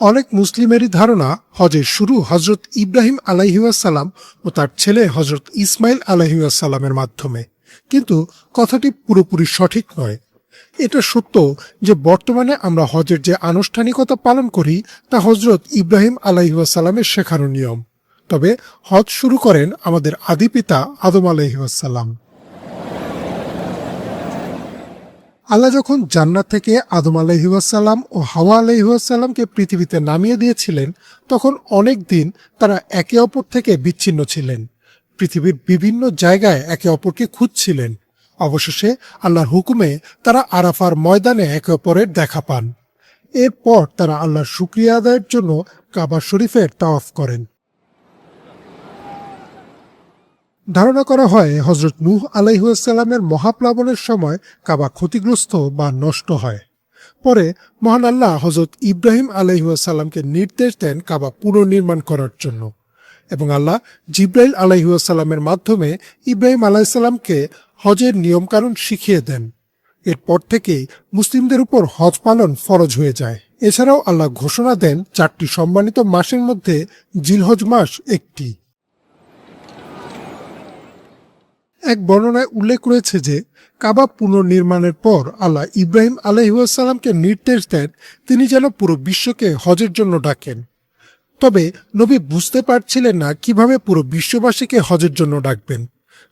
অনেক মুসলিমেরই ধারণা হজের শুরু হজরত ইব্রাহিম আলাইহাসাল্লাম ও তার ছেলে হজরত ইসমাইল আলাইহাসাল্লামের মাধ্যমে। কিন্তু কথাটি পুরোপুরি সঠিক নয়। এটা সত্য যে বর্তমানে আমরা হজের যে আনুষ্ঠানিকতা পালন করি, তা হজরত ইব্রাহিম আলাইহাসাল্লামের শেখানো নিয়ম। তবে হজ শুরু করেন আমাদের আদি পিতা আদম আলাইহাসাল্লাম আল্লাহ যখন জান্নাত থেকে আদম আলহিউসাল্লাম ও হাওয়া আলহিউসাল্লামকে পৃথিবীতে নামিয়ে দিয়েছিলেন, তখন অনেক দিন তারা একে অপর থেকে বিচ্ছিন্ন ছিলেন। পৃথিবীর বিভিন্ন জায়গায় একে অপরকে খুঁজছিলেন। অবশেষে আল্লাহর হুকুমে তারা আরাফার ময়দানে একে অপরের দেখা পান। এরপর তারা আল্লাহর শুক্রিয়া আদায়ের জন্য কাবা শরীফের তাওয়াফ করেন। ধারণা করা হয় হজরত নূহ আলাইহাল্লামের মহাপ্লাবনের সময় কাবা ক্ষতিগ্রস্ত বা নষ্ট হয়। পরে মহান আল্লাহ হজরত ইব্রাহিম আলাইহাল্লামকে নির্দেশ দেন কাবা পুনর্নির্মাণ করার জন্য এবং আল্লাহ জিব্রাইল আলাইহাল্লামের মাধ্যমে ইব্রাহিম আলাইসাল্লামকে হজের নিয়মকানুন শিখিয়ে দেন। এরপর থেকেই মুসলিমদের উপর হজ পালন ফরজ হয়ে যায়। এছাড়াও আল্লাহ ঘোষণা দেন, চারটি সম্মানিত মাসের মধ্যে জিলহজ মাস একটি। এক বর্ণনায় উল্লেখ রয়েছে যে কাবা পুনর্নির্মাণের পর আল্লাহ ইব্রাহিম আলহিউসালামকে নির্দেশ দেন, তিনি যেন পুরো বিশ্বকে হজের জন্য ডাকেন। তবে নবী বুঝতে পারছিলেন না কীভাবে পুরো বিশ্ববাসীকে হজের জন্য ডাকবেন।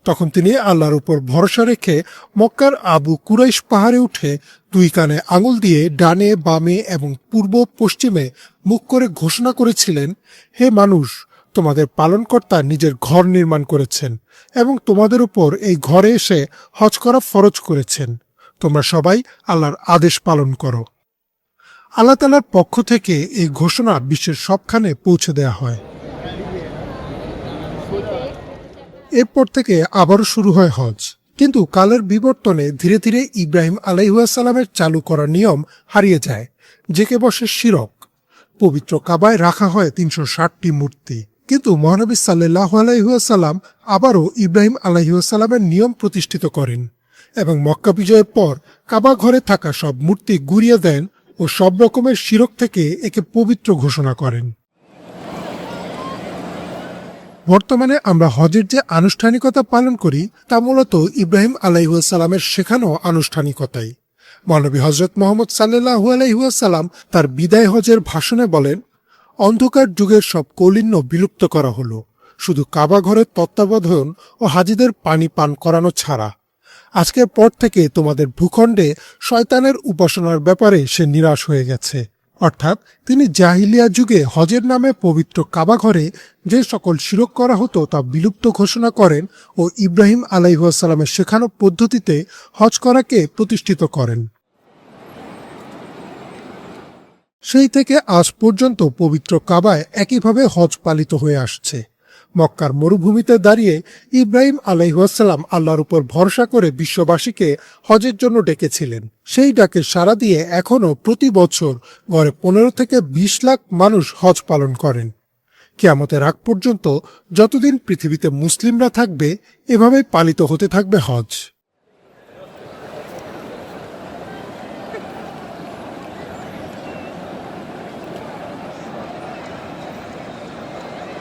তখন তিনি আল্লাহর উপর ভরসা রেখে মক্কার আবু কুরাইশ পাহাড়ে উঠে দুই কানে আঙুল দিয়ে ডানে, বামে এবং পূর্ব পশ্চিমে মুখ করে ঘোষণা করেছিলেন, হে মানুষ তোমাদের পালনকর্তা নিজের ঘর নির্মাণ করেছেন এবং তোমাদের উপর এই ঘরে এসে হজ করা ফরজ করেছেন। তোমরা সবাই আল্লাহর আদেশ পালন করো। আল্লাহ তালার পক্ষ থেকে এই ঘোষণা বিশ্বের সবখানে পৌঁছে দেয়া হয়। এরপর থেকে আবারও শুরু হয় হজ। কিন্তু কালের বিবর্তনে ধীরে ধীরে ইব্রাহিম আলাইহাসাল্লামের চালু করা নিয়ম হারিয়ে যায়। জেকে বসে শিরক। পবিত্র কাবায় রাখা হয় তিনশো ষাটটি মূর্তি। কিন্তু মহানবী সাল্লাহ আলাইহাসাল্লাম আবারও ইব্রাহিম আলাইহাসাল্লামের নিয়ম প্রতিষ্ঠিত করেন এবং মক্কা বিজয়ের পর কাবা ঘরে থাকা সব মূর্তি গুড়িয়ে দেন ও সব রকমের শিরক থেকে একে পবিত্র ঘোষণা করেন। বর্তমানে আমরা হজের যে আনুষ্ঠানিকতা পালন করি, তা মূলত ইব্রাহিম আলাইহাসাল্লামের শেখানো আনুষ্ঠানিকতাই। মহানবী হজরত মোহাম্মদ সাল্লাহ আলাইহাসাল্লাম তার বিদায় হজের ভাষণে বলেন অন্ধকার যুগের সব কৌলিন্য বিলুপ্ত করা হলো। শুধু কাবা ঘরের তত্ত্বাবধান ও হাজিদের পানি পান করানো ছাড়া। আজকের পর থেকে তোমাদের ভূখণ্ডে শয়তানের উপাসনার ব্যাপারে সে নিরাশ হয়ে গেছে। অর্থাৎ তিনি জাহিলিয়া যুগে হজের নামে পবিত্র কাবা ঘরে যে সকল শিরক করা হতো তা বিলুপ্ত ঘোষণা করেন ও ইব্রাহিম আলাইহাসাল্লামের শেখানো পদ্ধতিতে হজ করাকে প্রতিষ্ঠিত করেন। সেই থেকে আজ পর্যন্ত পবিত্র কাবায় একইভাবে হজ পালিত হয়ে আসছে। মক্কার মরুভূমিতে দাঁড়িয়ে ইব্রাহিম আলাইহাসাল্লাম আল্লাহর উপর ভরসা করে বিশ্ববাসীকে হজের জন্য ডেকেছিলেন। সেই ডাকে সাড়া দিয়ে এখনও প্রতি বছর গড়ে পনেরো থেকে বিশ লাখ মানুষ হজ পালন করেন। কেয়ামতের আগ পর্যন্ত যতদিন পৃথিবীতে মুসলিমরা থাকবে, এভাবেই পালিত হতে থাকবে হজ।